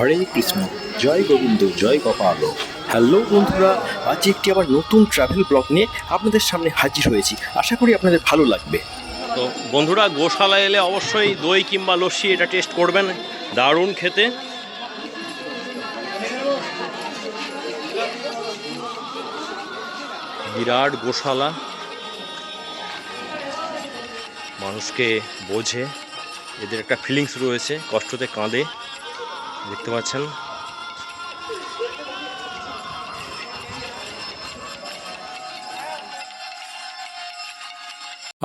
হরে কৃষ্ণ, জয় গোবিন্দ, জয় গোপাল। হ্যালো বন্ধুরা, আজ একটি আবার নতুন ট্রাভেল ব্লগ নিয়ে আপনাদের সামনে হাজির হয়েছি। আশা করি আপনাদের ভালো লাগবে। তো বন্ধুরা গোশালা এলে অবশ্যই দই কিংবা লস্যি এটা টেস্ট করবেন। দারুণ খেতে। বিরাট গোশালা। মানুষকে বোঝে। এদের একটা ফিলিংস রয়েছে, কষ্টতে কাঁদে। দেখতে পাচ্ছেন।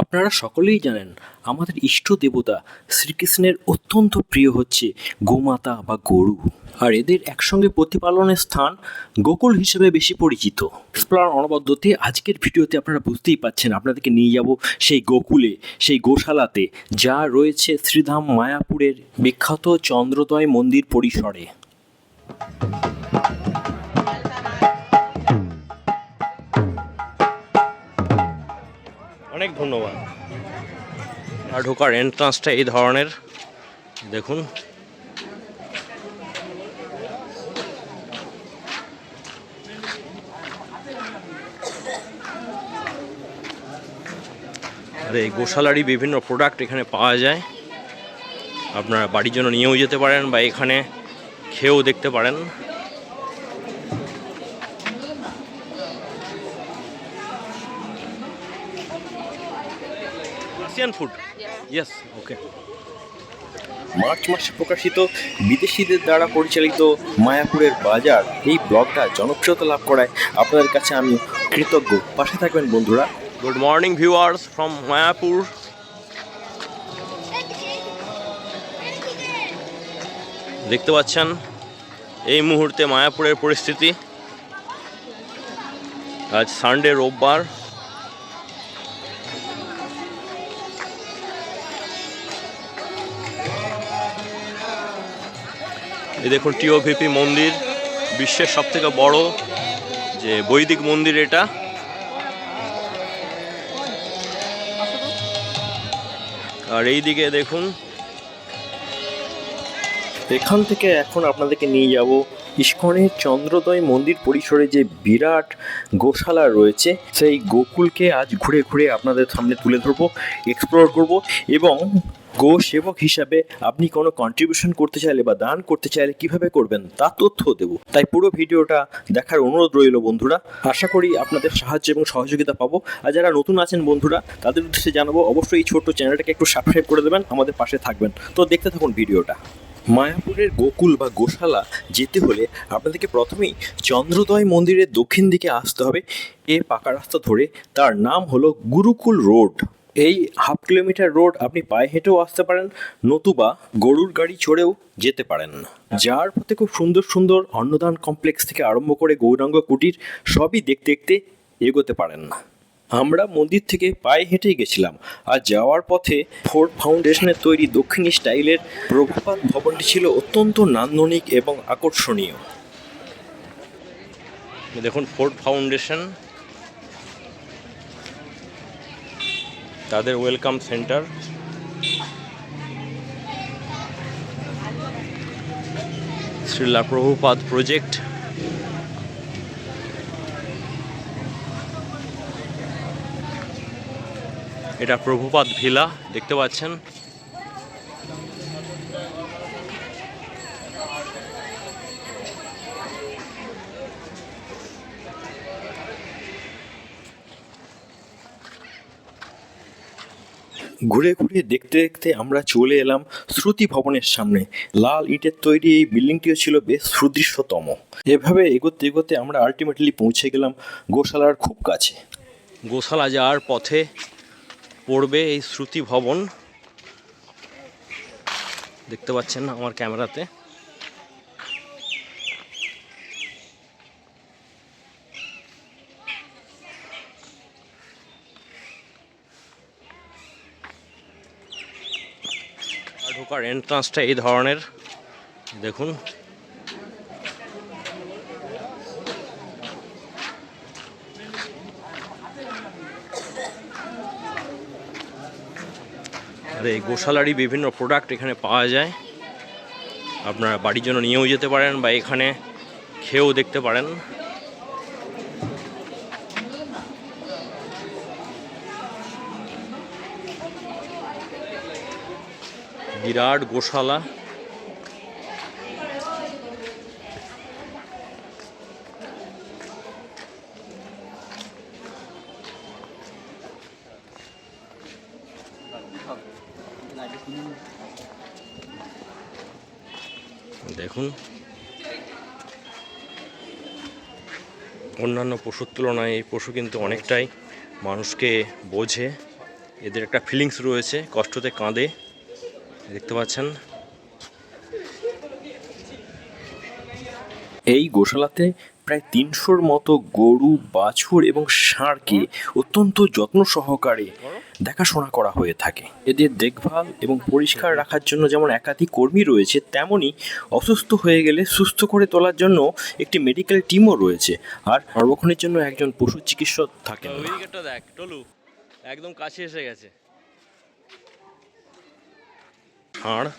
আপনারা সকলেই জানেন, আমাদের ইষ্ট দেবতা শ্রীকৃষ্ণের অত্যন্ত প্রিয় হচ্ছে গোমাতা বা গরু। আর এদের একসঙ্গে প্রতিপালনের স্থান গোকুল হিসেবে বেশি পরিচিত। এক্সপ্লোর অনবদ্যতে আজকের ভিডিওতে আপনারা বুঝতেই পাচ্ছেন, আপনাদেরকে নিয়ে যাব সেই গোকুলে, সেই গোশালাতে যা রয়েছে শ্রীধাম মায়াপুরের বিখ্যাত চন্দ্রদয় মন্দির পরিসরে। অনেক ধন্যবাদ। আর ঢোকার এন্ট্রান্সটা এই ধরনের। দেখুন। আর এই গোশালারই বিভিন্ন প্রোডাক্ট এখানে পাওয়া যায়। আপনারা বাড়ির জন্য নিয়েও যেতে পারেন বা এখানে খেয়েও দেখতে পারেন। ফুড ইয়েস ওকে মার্চ মাসে প্রকাশিত বিদেশিদের দ্বারা পরিচালিত মায়াপুরের বাজার এই ব্লগটা জনপ্রিয়তা লাভ করায় আপনাদের কাছে আমি কৃতজ্ঞ। পাশে থাকবেন বন্ধুরা। Good morning viewers from Mayapur দেখতে পাচ্ছেন, এই মুহূর্তে মায়াপুরের পরিস্থিতি। আজ সানডে রোববার। এই দেখুন টিওভিপি মন্দির, বিশ্বের সবথেকে বড় যে বৈদিক মন্দির এটা। আর এই দিকে দেখুন। এখান থেকে এখন আপনাদেরকে নিয়ে যাব ইস্কনের চন্দ্রদয় মন্দির পরিসরে যে বিরাট গোশালা রয়েছে, সেই গোকুলকে আজ ঘুরে ঘুরে আপনাদের সামনে তুলে ধরবো এক্সপ্লোর করব এবং গো সেবক হিসাবে আপনি কোনো কন্ট্রিবিউশন করতে চাইলে বা দান করতে চাইলে কীভাবে করবেন, তা তথ্য দেব। তাই পুরো ভিডিওটা দেখার অনুরোধ রইল বন্ধুরা। আশা করি আপনাদের সাহায্য এবং সহযোগিতা পাবো। আর যারা নতুন আছেন বন্ধুরা, তাদের উদ্দেশ্যে জানাব, অবশ্যই এই ছোট্ট চ্যানেলটাকে একটু সাবস্ক্রাইব করে দেবেন, আমাদের পাশে থাকবেন। তো দেখতে থাকুন ভিডিওটা। মায়াপুরের গোকুল বা গোশালা যেতে হলে আপনাদেরকে প্রথমেই চন্দ্রোদয় মন্দিরের দক্ষিণ দিকে আসতে হবে। এ পাকা রাস্তা ধরে, তার নাম হলো গুরুকুল রোড। এই হাফ কিলোমিটার রোড আপনি পায়ে হেঁটেও আসতে পারেন, নতুবা গরুর গাড়ি চড়েও যেতে পারেন। যার পথে খুব সুন্দর সুন্দর অন্নদান কমপ্লেক্স থেকে আরম্ভ করে গৌরাঙ্গ কুটির সবই দেখতে দেখতে এগোতে পারেন। আমরা মন্দির থেকে পায়ে হেঁটেই গেছিলাম, আর যাওয়ার পথে ফোর্ট ফাউন্ডেশনের তৈরি দক্ষিণী স্টাইলের প্রভুপাত ভবনটি ছিল অত্যন্ত নান্দনিক এবং আকর্ষণীয়। দেখুন, ফোর্ট ফাউন্ডেশন তাদের welcome centre. Srila Prabhupada project. এটা প্রভুপাদ ভিলা দেখতে পাচ্ছেন? ঘুরে ঘুরে দেখতে দেখতে আমরা চলে এলাম শ্রুতি ভবনের সামনে। লাল ইটের তৈরি এই বিল্ডিংটিও ছিল বেশ সুদৃশ্যতম। এভাবে এগোতে এগোতে আমরা আলটিমেটলি পৌঁছে গেলাম গোশালার খুব কাছে। গোশালা যাওয়ার পথে পড়বে এই শ্রুতি ভবন। দেখতে পাচ্ছেন আমার ক্যামেরাতে আর ঢোকার এন্ট্রান্সটা এই ধরনের। দেখুন। আর, এই গোশালারই বিভিন্ন প্রোডাক্ট এখানে পাওয়া যায়। আপনারা বাড়ির জন্য নিয়েও যেতে পারেন বা এখানে খেয়েও দেখতে পারেন। বিরাট গোশালা। দেখুন। অন্যান্য পশুর তুলনায় এই পশু কিন্তু অনেকটাই মানুষকে বোঝে। এদের একটা ফিলিংস রয়েছে, কষ্টতে কাঁদে। দেখতে পাচ্ছেন। এই গোশালাতে প্রায় তিনশোর মতো গরু বাছুর এবং ষাঁড়কে অত্যন্ত যত্ন সহকারে দেখাশোনা করা হয়ে থাকে। এদের দেখভাল এবং পরিষ্কার রাখার জন্য যেমন একাধিক কর্মী রয়েছে তেমনই অসুস্থ হয়ে গেলে সুস্থ করে তোলার জন্য একটি মেডিকেল টিমও রয়েছে। আর সর্বক্ষণের জন্য একজন পশু চিকিৎসক থাকেন। একদম কাছে এসে গেছে। ওই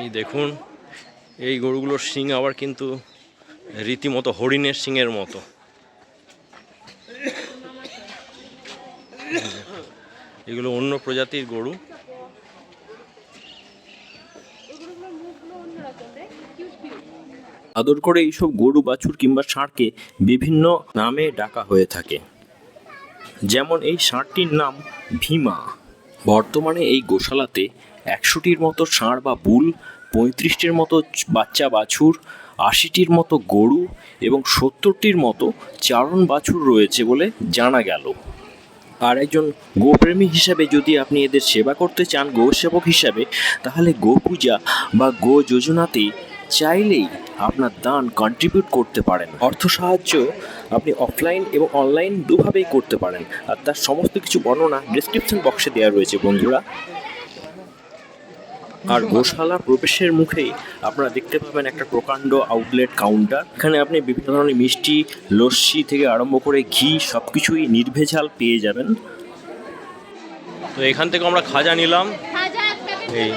এই দেখুন, এই গরুগুলোর শিং আবার কিন্তু রীতিমতো হরিণের শিংয়ের মতো। এগুলো অন্য প্রজাতির গরু। আদর করে এইসব গরু, বাছুর কিংবা ষাঁড়কে বিভিন্ন নামে ডাকা হয়ে থাকে। যেমন এই ষাঁড়টির নাম ভীমা। বর্তমানে এই গোশালাতে একশোটির মতো ষাঁড় বা বুল, পঁয়ত্রিশটির মতো বাচ্চা বাছুর, আশিটির মতো গরু এবং সত্তরটির মতো চারণ বাছুর রয়েছে বলে জানা গেল। আর একজন গোপ্রেমী হিসাবে যদি আপনি এদের সেবা করতে চান গো সেবক হিসাবে, তাহলে গো পূজা বা গো যোজনাতে চাইলেই আপনার দান কন্ট্রিবিউট করতে পারেন। অর্থ সাহায্য আপনি অফলাইন এবং অনলাইন দুভাবেই করতে পারেন। আর তার সমস্ত কিছু বর্ণনা ডিসক্রিপশন বক্সে দেওয়া রয়েছে বন্ধুরা। আর গোশালা প্রবেশের মুখেই আপনারা দেখতে পাবেন একটা প্রকাণ্ড আউটলেট কাউন্টার এখানে আপনি বিভিন্ন ধরনের মিষ্টি লস্যি থেকে আরম্ভ করে ঘি সব কিছুই নির্ভেজাল পেয়ে যাবেন। তো এখান থেকে আমরা খাজা নিলাম। এই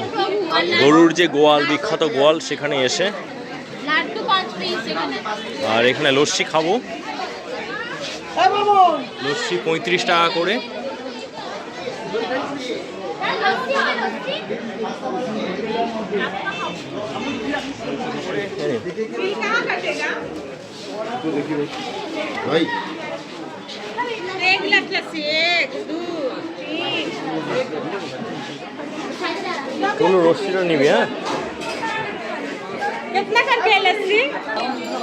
গরুর যে গোয়াল বিখ্যাত গোয়াল সেখানে এসে আর এখানে লস্যি খাব লস্যি পঁয়ত্রিশ টাকা করে এক লাখ এক দু তিন কোনো রশ্মিটা নিবি হ্যাঁ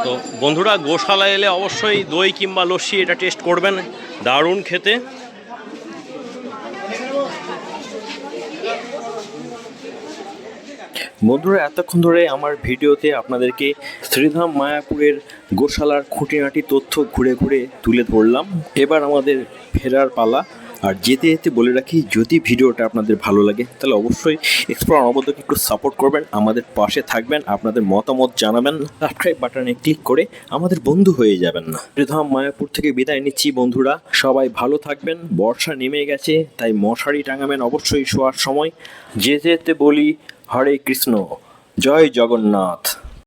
তো বন্ধুরা গোশালা এলে অবশ্যই দই কিংবা লস্যি এটা টেস্ট করবেন। দারুণ খেতে। বন্ধুরা এতক্ষণ ধরে আমার ভিডিওতে আপনাদেরকে শ্রীধাম মায়াপুরের গোশালার খুঁটিনাটি তথ্য ঘুরে ঘুরে তুলে ধরলাম। এবার আমাদের ফেরার পালা। আর যেতে যেতে বলে রাখি, যদি ভিডিওটা আপনাদের ভালো লাগে, তাহলে অবশ্যই এক্সপ্লোর অনবদ্যকে একটু সাপোর্ট করবেন, আমাদের পাশে থাকবেন, আপনাদের মতামত জানাবেন সাবস্ক্রাইব বাটনে ক্লিক করে আমাদের বন্ধু হয়ে যাবেন। না শ্রীধাম মায়াপুর থেকে বিদায় নিচ্ছি বন্ধুরা, সবাই ভালো থাকবেন, বর্ষা নেমে গেছে, তাই মশারি টাঙাবেন অবশ্যই শোয়ার সময়। যেতে যেতে বলি, হরে কৃষ্ণ, জয় জগন্নাথ।